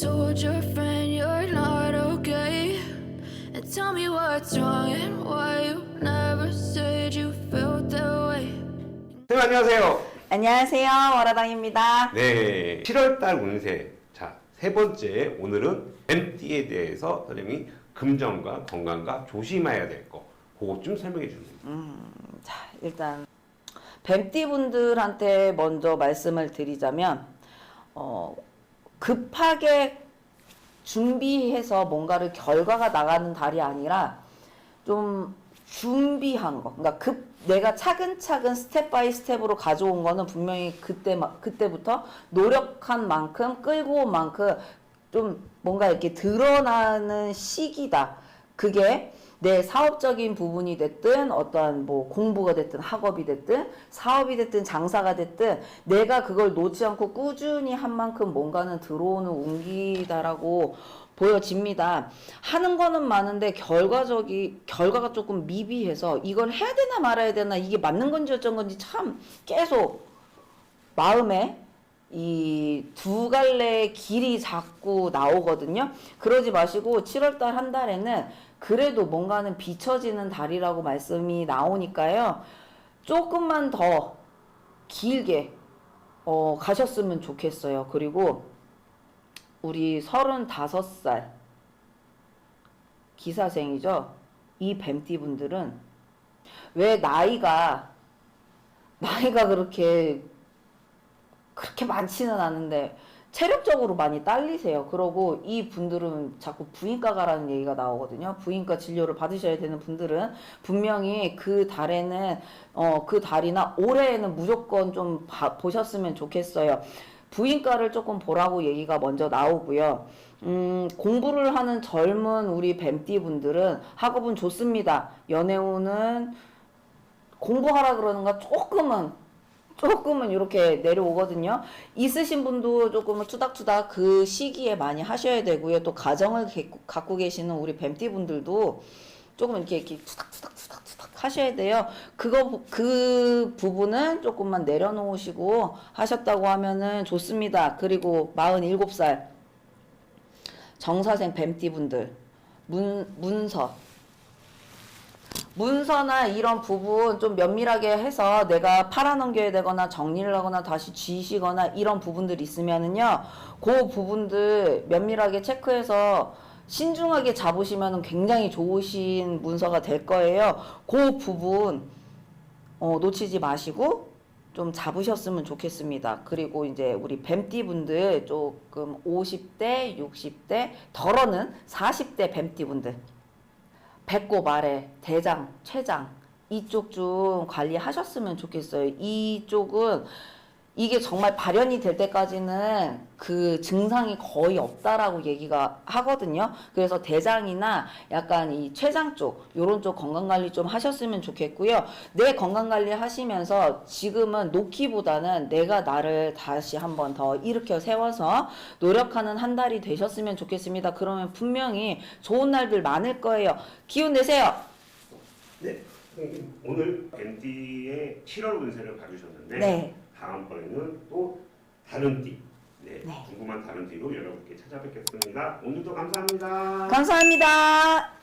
told your friend you're not okay? And tell me what's wrong and why you never said you felt that way. 네, 안녕하세요. 안녕하세요. 월화당입니다. 네, 7월달 운세. 자, 세 번째 오늘은 뱀띠에 대해서 선생님이 금전과 건강과 조심해야 될 거. 그것 좀 설명해 주세요. 자, 일단 뱀띠 분들한테 먼저 말씀을 드리자면 어, 급하게 준비해서 뭔가를 결과가 나가는 달이 아니라 좀 준비한 거. 그러니까 급 내가 차근차근 스텝 바이 스텝으로 가져온 거는 분명히 그때 마- 그때부터 노력한 만큼 끌고 온 만큼 좀 뭔가 이렇게 드러나는 시기다. 그게 내 사업적인 부분이 됐든 어떠한 뭐 공부가 됐든 학업이 됐든 사업이 됐든 장사가 됐든 내가 그걸 놓지 않고 꾸준히 한 만큼 뭔가는 들어오는 운기다라고 보여집니다. 하는 거는 많은데 결과적이 결과가 조금 미비해서 이걸 해야 되나 말아야 되나 이게 맞는 건지 어쩐 건지 참 계속 마음에 이 두 갈래의 길이 자꾸 나오거든요. 그러지 마시고 7월달 한 달에는 그래도 뭔가는 비춰지는 달이라고 말씀이 나오니까요. 조금만 더 길게 어, 가셨으면 좋겠어요. 그리고 우리 35살 기사생이죠. 이 뱀띠 분들은 왜 나이가 나이가 그렇게 그렇게 많지는 않은데 체력적으로 많이 딸리세요. 그러고 이 분들은 자꾸 부인과 가라는 얘기가 나오거든요. 부인과 진료를 받으셔야 되는 분들은 분명히 그 달에는 어 그 달이나 올해에는 무조건 좀 봐- 보셨으면 좋겠어요. 부인과를 조금 보라고 얘기가 먼저 나오고요. 음, 공부를 하는 젊은 우리 뱀띠 분들은 학업은 좋습니다. 연애운은 공부하라 그러는가 조금은 조금은 이렇게 내려오거든요. 있으신 분도 조금은 투닥투닥 그 시기에 많이 하셔야 되고요. 또 가정을 개- 갖고 계시는 우리 뱀띠 분들도 조금 이렇게 이렇게 투닥투닥 투닥 투닥 하셔야 돼요. 그거 부- 그 부분은 조금만 내려놓으시고 하셨다고 하면은 좋습니다. 그리고 47살 정사생 뱀띠 분들 문 문서 문서나 이런 부분 좀 면밀하게 해서 내가 팔아넘겨야 되거나 정리를 하거나 다시 쥐시거나 이런 부분들 있으면은요, 그 부분들 면밀하게 체크해서 신중하게 잡으시면 굉장히 좋으신 문서가 될 거예요. 그 부분, 어, 놓치지 마시고 좀 잡으셨으면 좋겠습니다. 그리고 이제 우리 뱀띠 분들 조금 50대, 60대, 덜어는 40대 뱀띠 분들. 배꼽 아래, 대장, 췌장 이쪽 좀 관리하셨으면 좋겠어요. 이쪽은 이게 정말 발현이 될 때까지는 그 증상이 거의 없다라고 얘기가 하거든요. 그래서 대장이나 약간 이 췌장 쪽, 요런 쪽 건강 관리 좀 하셨으면 좋겠고요. 내 건강 관리 하시면서 지금은 놓기보다는 내가 나를 다시 한번 더 일으켜 세워서 노력하는 한 달이 되셨으면 좋겠습니다. 그러면 분명히 좋은 날들 많을 거예요. 기운 내세요. 네, 선생님 오늘 뱀띠의 7월 운세를 봐주셨는데 네. 다음번에는 또 다른 띠, 네, 네. 궁금한 다른 띠로 여러분께 찾아뵙겠습니다. 오늘도 감사합니다. 감사합니다.